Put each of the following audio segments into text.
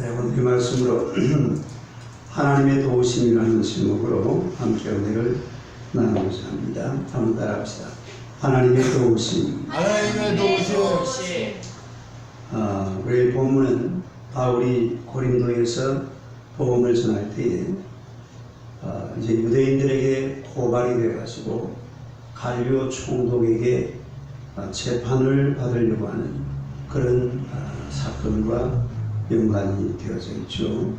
네, 오늘 이 말씀으로 하나님의 도우심이라는 제목으로 함께 은혜를 나누고자 합니다. 한번 따라합시다. 하나님의 도우심. 하나님의 도우심 아, 우리 본문은 바울이 고린도에서 복음을 전할 때에 아, 이제 유대인들에게 고발이 되어가지고 갈리오 총독에게 아, 재판을 받으려고 하는 그런 아, 사건과 연관이 되어져 있죠.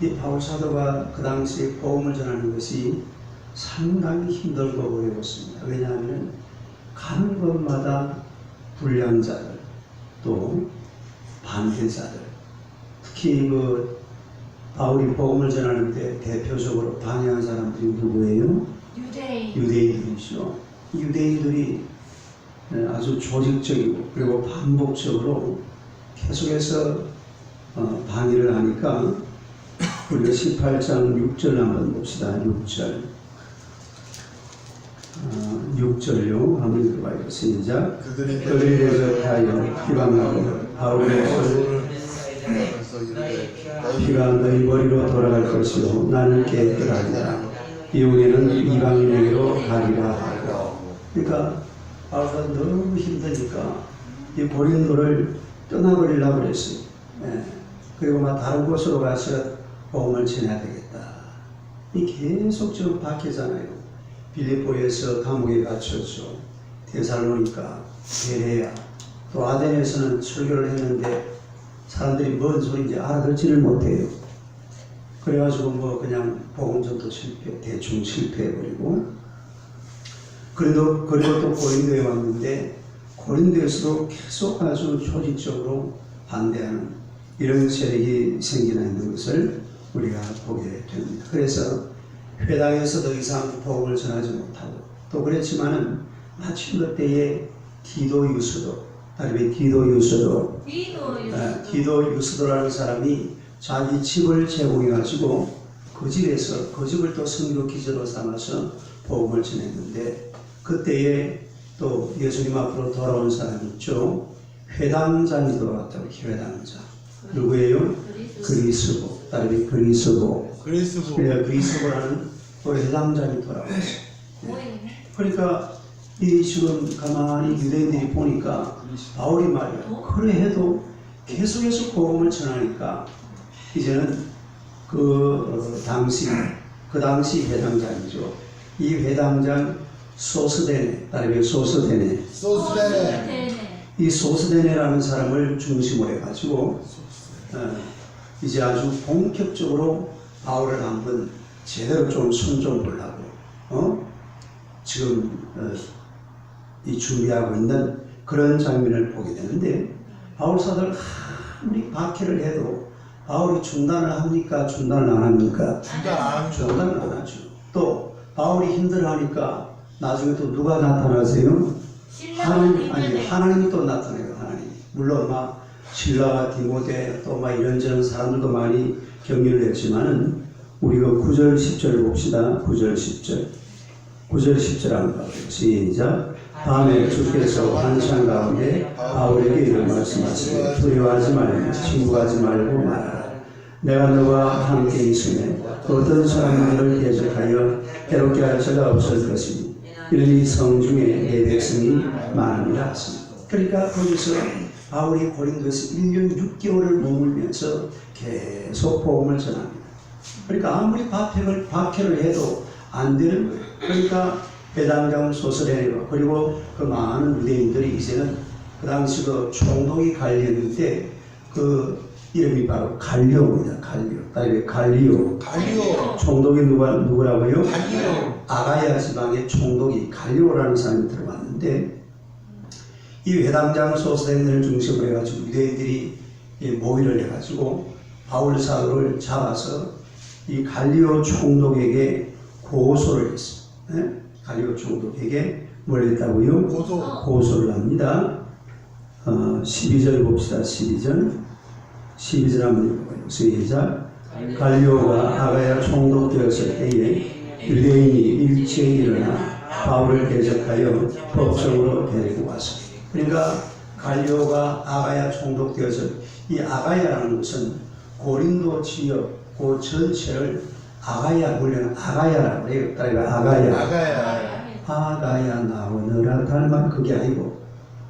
이 바울 사도가 그 당시에 복음을 전하는 것이 상당히 힘들고 어려웠습니다. 왜냐하면 가는 곳마다 불량자들 또 반대자들 특히 그 바울이 복음을 전하는데 대표적으로 반대하는 사람들이 누구예요? 유대인 유대인들이죠. 이 유대인들이 아주 조직적이고 그리고 반복적으로 계속해서 어, 방해를 하니까 우리가 18장 6절 한번 봅시다. 6절. 어, 6절요. 한번 읽어봐요. 시작. 그들이 그들이 대적하여 비방하고 바울의 손을 피가 너희 머리로 돌아갈 것이요 나는 깨끗하리라 이후에는 이방인에게로 가리라 하고 그러니까 바울가 너무 힘드니까 이 고린도를 떠나버리려고 그랬어요 예. 그리고 막 다른 곳으로 가서 복음을 전해야 되겠다. 이 계속 지금 박해잖아요. 빌립보에서 감옥에 갇혔죠 데살로니까 베레아 또 아덴에서는 설교를 했는데 사람들이 뭔 소리인지 알아듣지를 못해요. 그래가지고 뭐 그냥 복음전도 실패, 대충 실패해버리고. 그래도 그리고 또 고린도에 왔는데 고린도에서도 계속 아주 조직적으로 반대하는 이런 세력이 생기나 있는 것을 우리가 보게 됩니다. 그래서 회당에서 더 이상 복음을 전하지 못하고 또 그랬지만은 마침 그때에 기도 유수도 다름에 기도 유수도 디도 아, 기도 유스도라는 사람이 자기 집을 제공해 가지고 그 집에서 그 집을 또 성교 기저로 삼아서 복음을 전했는데 그때에 또 예수님 앞으로 돌아온 사람이 있죠. 회당장이 돌아왔다고 회당자. 누구예요? 그리스도. 딸이 그리스도. 그리스도 그래 그리스도라는 또 회당장이 돌아왔어요. 모이네 그러니까 이 지금 가만히 유대인들이 보니까 바울이 말이야. 그래 해도 계속해서 복음을 전하니까 이제는 그 어, 당시 그 당시 회당장이죠. 이 회당장 소스데네, 다르게 소스데네. 소스데네 이 소스데네라는 사람을 중심으로 해가지고 어, 이제 아주 본격적으로 바울을 한번 제대로 좀 손좀 보려고 어? 지금 어, 이 준비하고 있는 그런 장면을 보게 되는데 바울 사도를 아무리 박해를 해도 바울이 중단을 합니까 중단을 안 합니까 중단 안 하죠 중단을 안 하죠 또 바울이 힘들어하니까 나중에 또 누가 나타나세요? 하나님 아니 하나님이 또 나타나요 하나님. 물론 막 신라가 디모데 또 막 이런저런 사람들도 많이 격려를 했지만은 우리가 9절 10절 봅시다. 9절 10절. 9절 10절 한번 봐요 시작. 다음에 주께서 환상 가운데 바울에게 이런 말씀하시되 두려워하지 말고 침묵하지 말고 말하라. 내가 너와 함께 있으면 어떤 너를 대적하여 괴롭게 할 자가 없을 것이니 이러니 성 중에 내 백성이 많으리라 하십니다. 그러니까 거기서 바울이 고린도에서 1년 6개월을 머물면서 계속 복음을 전합니다. 그러니까 아무리 박해를, 박해를 해도 안 되는 거예요. 그러니까 배당장을 소설해내고 그리고 그 많은 유대인들이 이제는 그 당시 그 총독이 갈렸는데 그 이름이 바로 갈리오입니다. 갈리오. 다음에 갈리오. 갈리오 총독이 누가 누구라고요? 갈리오 아가야 지방의 총독이 갈리오라는 사람이 들어왔는데 이 회당장 소수대인을 중심으로 해가지고 유대인들이 이 모의를 해가지고 바울 사도를 잡아서 이 갈리오 총독에게 고소를 했어요. 예? 갈리오 총독에게 뭘 했다고요? 고소 고소를 합니다. 어, 12절 봅시다. 12절. 12절 한번 읽어봐요. 시작. 갈리오가 아가야 총독 되었을 때에 유대인이 일제에 일어나 바울을 대적하여 법정으로 데리고 왔습니다. 그러니까 갈리오가 아가야 총독 되어서 이 아가야라는 것은 고린도 지역 그 전체를 아가야 원래는 아가야라고 해요. 따라가 아가야. 아가야. 아가야 나오느라 닮아 그게 아니고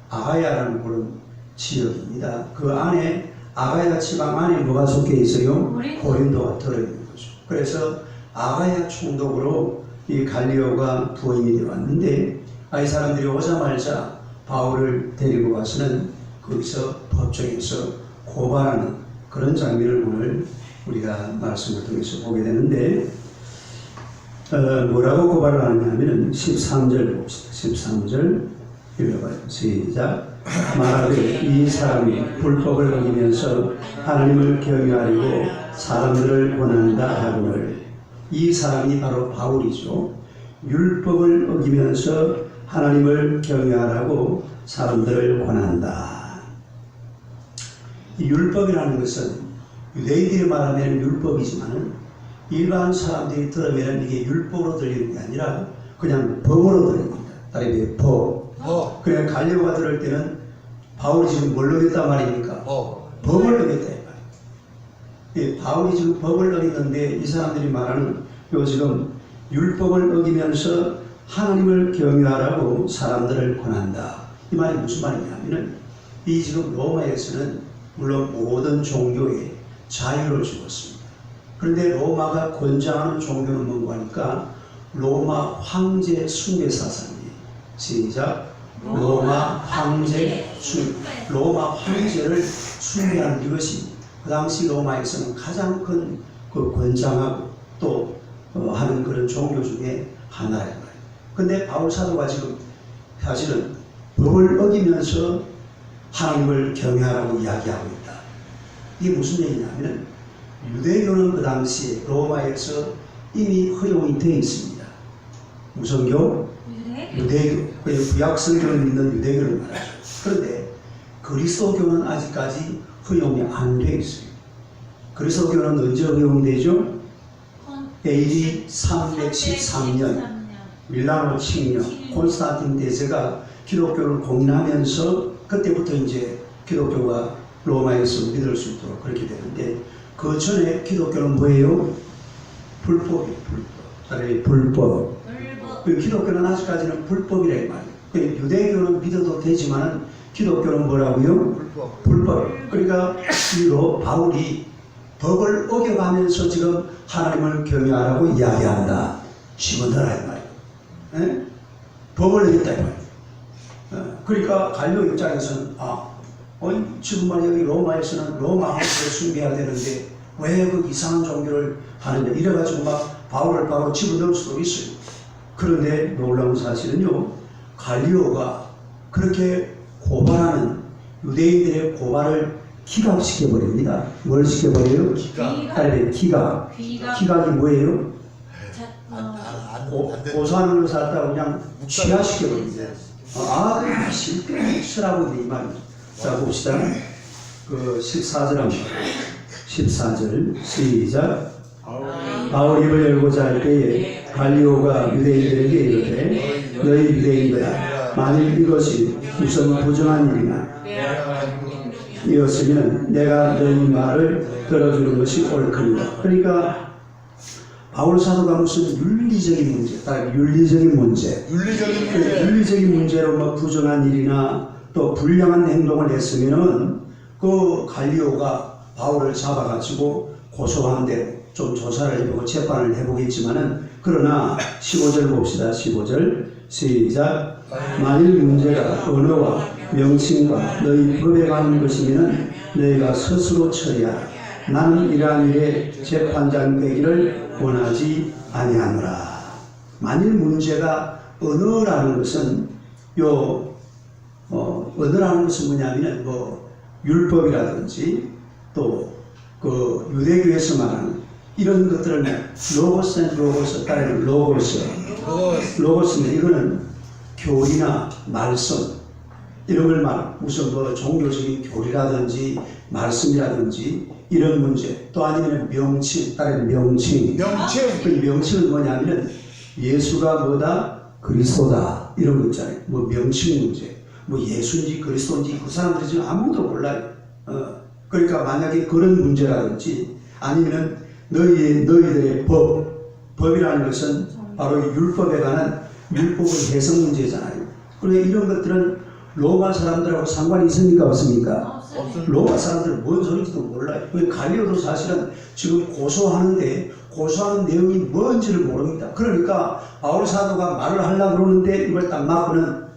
아가야라는 그런 지역입니다. 그 안에 아가야 지방 안에 뭐가 속해 있어요? 고린도. 고린도가 들어있는 거죠. 그래서 아가야 총독으로 이 갈리오가 부임이 되어 왔는데 아, 이 사람들이 오자마자 바울을 데리고 와서는 거기서 법정에서 고발하는 그런 장면을 오늘 우리가 말씀을 통해서 보게 되는데 어, 뭐라고 고발을 하냐면은 13절 봅시다. 13절 읽어봐요. 시작. 말하되 이 사람이 불법을 어기면서 하나님을 경외하려고 사람들을 권한다 하거늘 이 사람이 바로 바울이죠. 율법을 어기면서 하나님을 경외하라고 사람들을 권한다. 이 율법이라는 것은 유대인들이 말하면 율법이지만은 일반 사람들이 들으면 이게 율법으로 들리는 게 아니라 그냥 법으로 들립니다. 따르게 법. 어. 그래 갈려가 들을 때는 바울이 지금 뭘 어겼단 말입니까? 어. 법을 어겼다 이 말이에요. 예, 바울이 지금 법을 어겼는데 이 사람들이 말하는 요 지금 율법을 어기면서 하나님을 경외하라고 사람들을 권한다. 이 말이 무슨 말이냐면은 이 지금 로마에서는 물론 모든 종교에 자유를 주었습니다. 그런데 로마가 권장하는 종교는 뭔가 하니까 로마 황제 숭배 사상이에요. 시작. 로마 황제 숭 로마 황제를 숭배하는 이것이 그 당시 로마에서는 가장 큰 그 권장하고 또 어, 하는 그런 종교 중에 하나란 말이에요. 근데 바울 사도가 지금 사실은 법을 어기면서 하나님을 경외하라고 이야기하고 있다. 이게 무슨 얘기냐면은 유대교는 그 당시에 로마에서 이미 허용이 되어 있습니다. 무성교, 유대? 유대교, 그 구약 성경을 믿는 유대교를 말하죠. 그런데 그리스도교는 아직까지 허용이 안 돼 있어요. 그리스도교는 언제 허용되죠? AD 313년 밀라노 칙령 콘스탄틴 대제가 기독교를 공인하면서 그때부터 이제 기독교가 로마에서 믿을 수 있도록 그렇게 되는데 그 전에 기독교는 뭐예요? 불법이에요. 불법. 불법. 그 기독교는 아직까지는 불법이라 이 말이에요. 그 유대교는 믿어도 되지만은 기독교는 뭐라고요? 불법. 불법. 그러니까 이로 바울이 법을 어겨가면서 지금 하나님을 경외하라고 이야기한다. 집어넣어라 이 말이에요. 예? 법을 어겼다 이 말이에요. 어, 그러니까 갈려 입장에서는 아, 어이, 지금 말이야 로마에서는 로마 황제를 숭배해야 되는데 왜 그 이상한 종교를 하느냐 이래가지고 막 바울을 바로 집어넣을 수도 있어요. 그런데 놀라운 사실은요, 갈리오가 그렇게 고발하는 유대인들의 고발을 기각시켜 버립니다. 뭘 시켜 버려요? 기가. 딸의 기각. 귀가 기각 이 뭐예요? 자, 안, 어, 안, 안, 고, 안 돼. 고산으로 살다 그냥 취하시켜 버립니다. 아, 실패 쓰라고 이 말이죠. 자, 봅시다. 그 14절 한번. 14절 시작. 바울 입을 열고자 할 때에 갈리오가 유대인들에게 이르되 너희 유대인들아 만일 이것이 우선 부정한 일이나 이었으면 내가 너희 말을 들어주는 것이 옳거니와 그러니까 바울 사도가 무슨 윤리적인 문제, 딱 윤리적인 문제, 윤리적인 그 문제. 윤리적인 문제로 뭐 부정한 일이나 또 불량한 행동을 했으면은 그 갈리오가 바울을 잡아가지고 고소한 대로 좀 조사를 해보고 재판을 해보겠지만은 그러나 15절 봅시다. 15절 시작. 만일 문제가 언어와 명칭과 너희 법에 관한 것이면은 너희가 스스로 처리하라. 나는 이러한 일에 재판장 되기를 원하지 아니하노라. 만일 문제가 언어라는 것은 요 어, 언어라는 것은 뭐냐면은 뭐 율법이라든지 또 그 유대교에서 말하는 이런 것들을 로고스 앤 로고스 따르는 로고스 로고스는 이거는 교리나 말씀 이런 걸 말, 무슨 뭐 종교적인 교리라든지 말씀이라든지 이런 문제 또 아니면 명칭 따르는 명칭 명칭. 그 명칭은 뭐냐면 예수가 뭐다 그리스도다 이런 거 있잖아요. 뭐 명칭 문제, 뭐 예수인지 그리스도인지 그 사람들이 지금 아무도 몰라요. 어. 그러니까 만약에 그런 문제라든지 아니면 너희 너희들의 법 법이라는 것은 바로 이 율법에 관한 율법의 해석 문제잖아요. 그러니까 이런 것들은 로마 사람들하고 상관이 있습니까 없습니까? 로마 사람들은 뭔 소리인지도 몰라요. 그 갈리오도 사실은 지금 고소하는데 고소하는 내용이 뭔지를 모릅니다. 그러니까 바울 사도가 말을 하려고 그러는데 이걸 딱 막고는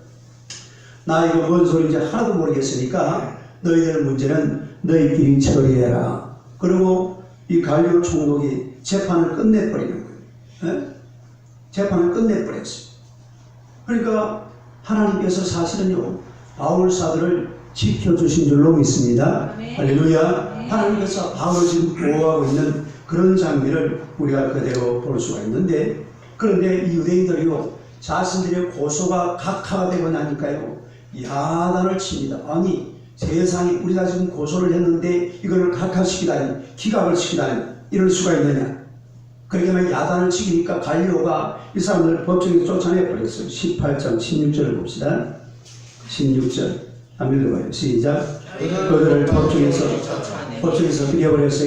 나 이거 뭔 소리인지 하나도 모르겠으니까 너희들 문제는 너희끼리 처리해라. 그리고 이 갈리오 총독이 재판을 끝내버리는 거예요. 예? 재판을 끝내버렸어요. 그러니까 하나님께서 사실은요 바울 사도를 지켜주신 줄로 믿습니다. 네. 할렐루야. 네. 하나님께서 바울을 지금 보호하고 있는 그런 장면을 우리가 그대로 볼 수가 있는데 그런데 이 유대인들이요 자신들의 고소가 각하가 되고 나니까요 야단을 칩니다. 아니 세상에 우리가 지금 고소를 했는데 이거를 각하시키다니 기각을 시키다니 이럴 수가 있느냐? 그렇게 하면 야단을 치니까 갈리오가 이 사람들을 법정에 쫓아내 버렸어요. 18장 16절을 봅시다. 16절 한번 읽어봐요. 시작. 그들을 법정에서 법정에서.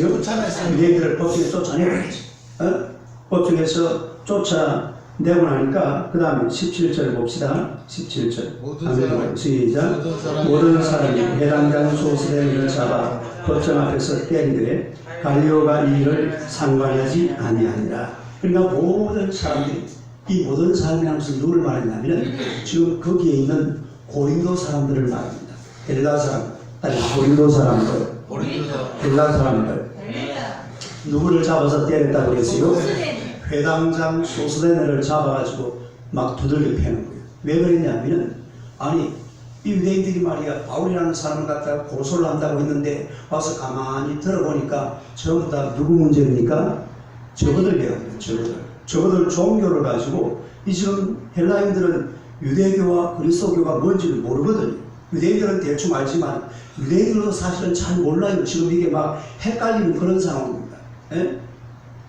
쫓아냈어요. 얘들을 법정에 쫓아내버렸어요. 어? 법정에서 쫓아 내고 나니까 그 다음에 17절 봅시다. 17절 모든 사람-. 시작. 모든 사람이 해당장 소수된 잡아 법정 앞에서 때리되 갈리오가 이 일을 상관하지 아니하니라. 그러니까 모든 사람들이 이 모든 사람이라는 것은 누구를 말했냐면 지금 거기에 있는 고린도 사람들을 말합니다. 헬라 사람, 아니 고린도 사람들, 헬라 사람들 할렐루야. 누구를 잡아서 때렸다고 그랬어요? 소수된 회당장 소수대네를 잡아가지고 막 두들겨 패는 거예요. 왜 그랬냐면은 아니 이 유대인들이 말이야 바울이라는 사람을 갖다가 고소를 한다고 했는데 와서 가만히 들어보니까 전부 다 누구 문제입니까? 저거들 배웠는 저거들. 저거들 종교를 가지고 이 지금 헬라인들은 유대교와 그리스도교가 뭔지를 모르거든요. 유대인들은 대충 알지만 유대인들도 사실은 잘 몰라요. 지금 이게 막 헷갈리는 그런 상황입니다. 예?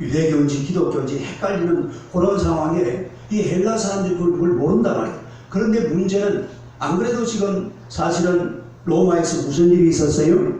유대교인지 기독교인지 헷갈리는 그런 상황에 이 헬라 사람들이 그걸, 모른단 말이에요. 그런데 문제는 안 그래도 지금 사실은 로마에서 무슨 일이 있었어요?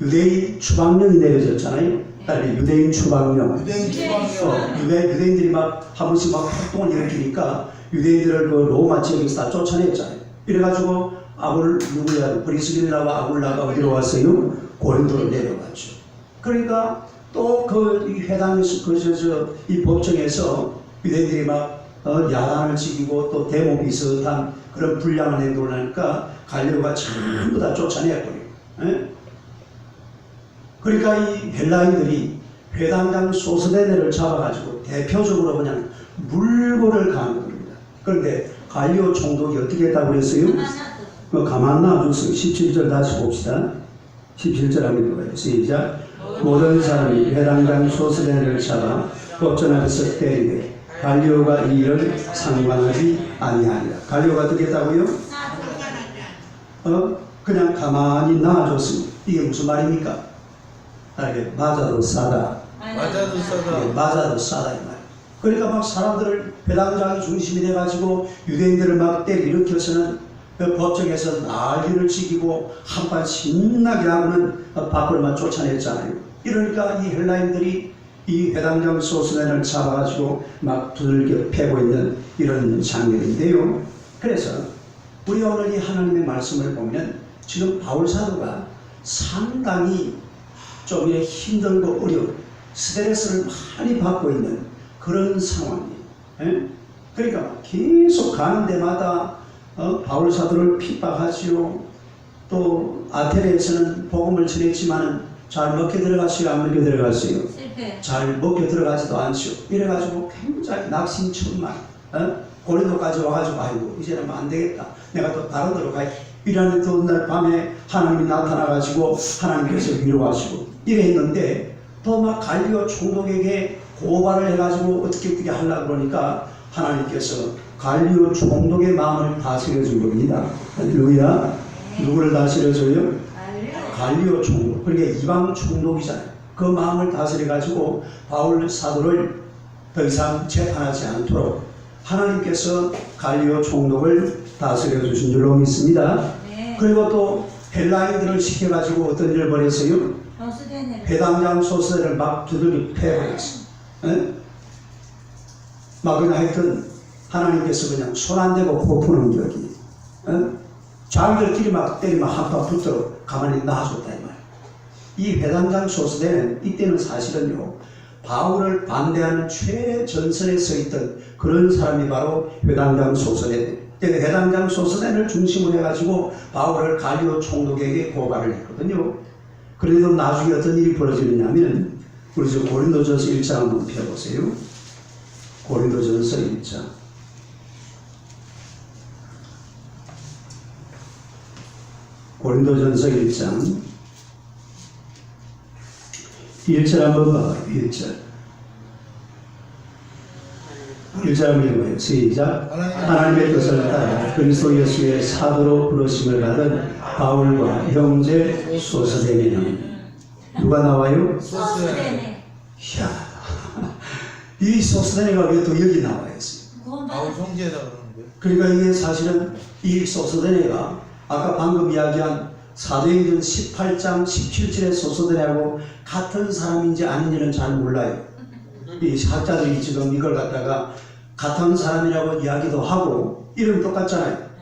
유대인 추방령이 내려졌잖아요. 아니, 유대인 추방령. 유대인 어, 추방이요. 유대, 유대인들이 막 한 번씩 막 활동을 일으키니까 유대인들을 그 로마 지역에서 다 쫓아냈잖아요. 이래가지고 아굴 누구야 브리스길라와 아굴라가 어디로 왔어요? 고린도로 내려갔죠. 그러니까 또그 회당에서 그저이 법정에서 유대인들이 막 어, 야단을 지키고 또 대목 비슷한 그런 불량한 행동을 하니까 갈려가 전부 다 쫓아내버려요. 예? 그러니까 이 헬라인들이 회당장 소스데네를 잡아가지고 대표적으로 그냥 물고를 가는 겁니다. 그런데 갈리오 총독이 어떻게 했다고 그랬어요? 가만 놔두세요. 17절 다시 봅시다. 17절 한번 읽어봐요. 시작. 모든 사람이 회당장 소스데네를 잡아 법전 앞에서 때리되 갈리오가 이 일을 상관하지 아니하니라. 갈리오가 어떻게 했다고요? 어? 그냥 가만히 놔줬습니다. 이게 무슨 말입니까? 아, 이게 맞아도 싸다. 맞아도 싸다. 예, 맞아도 싸다 이 말. 그러니까 막 사람들을 배당장이 중심이 돼가지고 유대인들을 막 때려 일으켜서는 그 법정에서 난리를 지키고 한판 신나게 하고는 밖으로만 쫓아냈잖아요. 이러니까 이 헬라인들이 이 회당장 소수단을 잡아가지고 막 두들겨 패고 있는 이런 장면인데요. 그래서 우리 오늘 이 하나님의 말씀을 보면 지금 바울 사도가 상당히 좀 힘들고 어려운 스트레스를 많이 받고 있는 그런 상황이에요. 예? 그러니까 계속 가는 데마다 어, 바울 사도를 핍박하지요. 또 아테네에서는 복음을 전했지만은 잘 먹혀 들어갔어요, 안 먹혀 들어갔어요. 실패. 잘 먹혀 들어가지도 않죠. 이래가지고 굉장히 낙심천만 어? 고린도까지 와가지고 아이고 이제는 뭐안 되겠다. 내가 또 다른 데로 가야 이러는 또날 밤에 하나님이 나타나가지고 하나님께서 위로하시고 이랬는데 또 막 갈리오 총독에게 고발을 해가지고 어떻게 어떻게 하려고 그러니까 하나님께서 갈리오 총독의 마음을 다스려 준 겁니다. 할렐루야. 누구를 다스려줘요? 갈리오 총독, 그러니까 이방 총독이잖아요. 그 마음을 다스려가지고 바울 사도를 더 이상 재판하지 않도록 하나님께서 갈리오 총독을 다스려 주신 줄로 믿습니다. 네. 그리고 또 헬라인들을 시켜가지고 어떤 일을 벌였어요? 회당장 소설을 막 두들겨 패버렸어. 예? 막 그냥 하여튼 하나님께서 그냥 손 안 대고 뽑푸는 격이. 예? 자기들끼리 막 때리면 한판 붙들어 가만히 놔줬다 이 말이야. 이 회당장 소수대는 이때는 사실은요 바울을 반대하는 최전선에 서 있던 그런 사람이 바로 회당장 소수대. 회당장 소수대를 중심으로 해가지고 바울을 갈리오 총독에게 고발을 했거든요. 그래도 나중에 어떤 일이 벌어지느냐면 우리 저 고린도전서 1장 한번 펴보세요. 고린도전서 1장. 고린도전서 1장 1절 한번 봐봐요. 1절 1절 한번 해봐요. 시작 하나님의 뜻을 따라 그리스도 예수의 사도로 부르심을 받은 바울과 형제 소서대니는 누가 나와요? 교수되네. 이야, 이 소서대니가 왜 또 여기 나와 있어요? 그건 아우 다 형제라 그러는데. 그러니까 이게 사실은 이 소서대니가 아까 방금 이야기한 사도행전 18장 17절의 소서대니하고 같은 사람인지 아닌지는 잘 몰라요. 이 학자들이 지금 이걸 갖다가 같은 사람이라고 이야기도 하고 이름 똑같잖아요.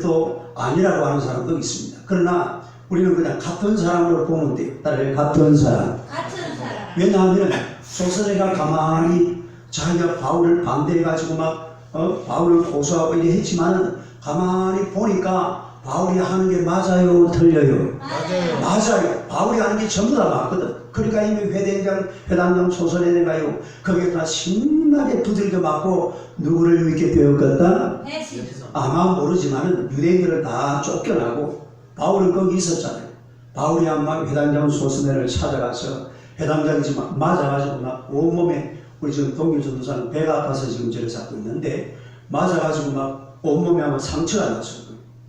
또 아니라고 하는 사람도 있습니다. 그러나 우리는 그냥 같은 사람으로 보면 돼요. 따라요. 같은 사람. 같은 사람. 왜냐하면 소설애가 가만히 자기가 바울을 반대해가지고 막 어? 바울을 고소하고 이래 했지만은 가만히 보니까 바울이 하는 게 맞아요, 틀려요. 맞아요. 맞아요. 바울이 하는 게 전부 다 맞거든. 그러니까 이미 회대장, 회담장 소설에 가요. 거기에 다 신나게 두들겨 맞고 누구를 믿게 되었겠다? 대신. 아마 모르지만은 유대인들을 다 쫓겨나고 바울은 거기 있었잖아요. 바울이 아마 회당장 소스네를 찾아가서 회당장이 지금 맞아가지고 막 온몸에 우리 지금 동길 전도사는 배가 아파서 지금 저를 잡고 있는데 맞아가지고 막 온몸에 아마 상처가 거예요.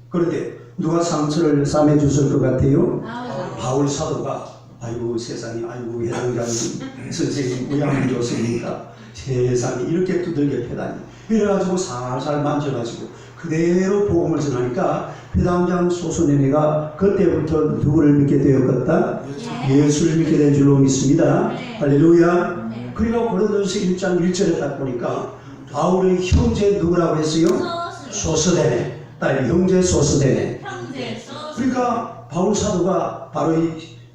그런데 누가 상처를 싸매 줬을 것 같아요? 나오자. 바울 사도가 아이고 세상에 아이고 회당장 선생님 우양을 줬으니까 세상에 이렇게 두들겨 패다니 이래가지고 살살 만져가지고 그대로 복음을 전하니까 회당장 소소네네가 그때부터 누구를 믿게 되었겠다? 예수를 믿게 된 줄로 믿습니다. 할렐루야. 네. 그리고 고린도서 1장 1절에 딱 보니까 바울의 형제 누구라고 했어요? 소스. 소스데네. 딸 형제 소스데네. 형제 소스. 그러니까 바울 사도가 바로 이,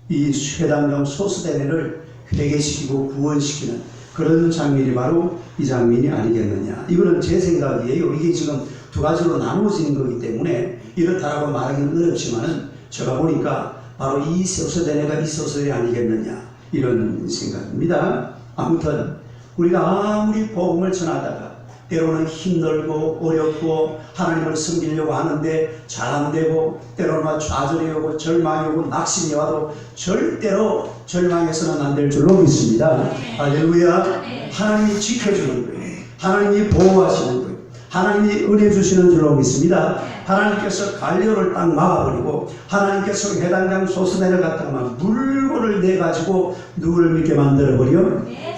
이 회당령 소스대회를 회개시키고 구원시키는 그런 장면이 바로 이 장면이 아니겠느냐. 이거는 제 생각이에요. 이게 지금 두 가지로 나누어지는 거기 때문에 이렇다라고 말하기는 어렵지만은 제가 보니까 바로 이 소스대회가 이 소스대회 아니겠느냐. 이런 생각입니다. 아무튼 우리가 아무리 복음을 전하다가 때로는 힘들고 어렵고 하나님을 섬기려고 하는데 잘 안 되고 때로는 좌절이 오고 절망이 오고 낙심이 와도 절대로 절망해서는 안 될 줄로 믿습니다. 할렐루야. 하나님이 지켜주는 거예요. 하나님이 보호하시는 거예요. 하나님이 은혜 주시는 줄로 믿습니다. 하나님께서 갈려를 딱 막아버리고 하나님께서 해당장 소스네를 갖다가 막 물고를 내가지고 누구를 믿게 만들어버려?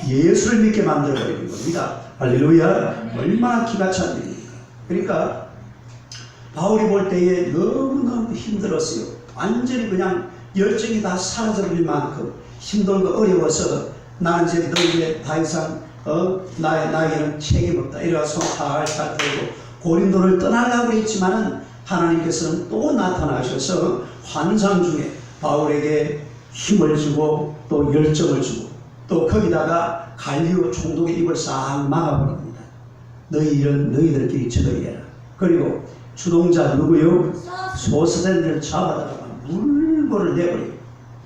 예수를 믿게 만들어버리는 겁니다. 할렐루야. 얼마나 기가 찬 일입니까? 그러니까 바울이 볼 때에 너무너무 힘들었어요. 완전히 그냥 열정이 다 사라져버릴 만큼 힘들고 어려워서 나는 이제 너희에 더 이상 어, 나의, 나에게는 책임 없다. 이래서 살살 들고 고린도를 떠나려고 했지만은 하나님께서는 또 나타나셔서 환상 중에 바울에게 힘을 주고 또 열정을 주고 또 거기다가 갈리오 총독의 입을 싹 막아버립니다. 너희 일은 너희들끼리 처리해라. 그리고 주동자 누구요? 소스대를 잡아다가 물고를 내버려.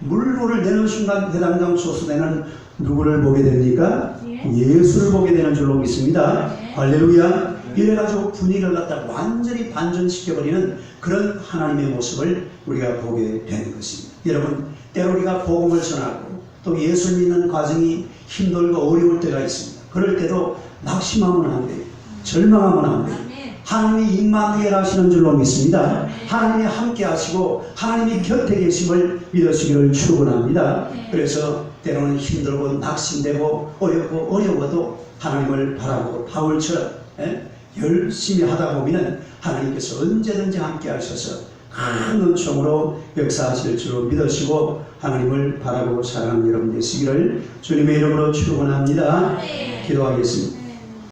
물고를 내는 순간 해당장 소스대는 누구를 보게 됩니까? 예수를 보게 되는 줄로 믿습니다. 할렐루야. 이래가지고 분위기를 갖다 완전히 반전시켜버리는 그런 하나님의 모습을 우리가 보게 되는 것입니다. 여러분, 때로 우리가 복음을 전하고 또 예수 믿는 과정이 힘들고 어려울 때가 있습니다. 그럴 때도 낙심하면 안 돼요. 절망하면 안 돼요. 하나님이 임마누엘 하시는 줄로 믿습니다. 하나님이 함께 하시고 하나님이 곁에 계심을 믿으시기를 축원합니다. 그래서 때로는 힘들고 낙심되고 어렵고 어려워도 하나님을 바라고 바울처럼 예? 열심히 하다 보면 하나님께서 언제든지 함께 하셔서 큰 은총으로 역사하실 줄 믿으시고 하나님을 바라고 사랑하는 여러분 되시기를 주님의 이름으로 축원합니다. 기도하겠습니다.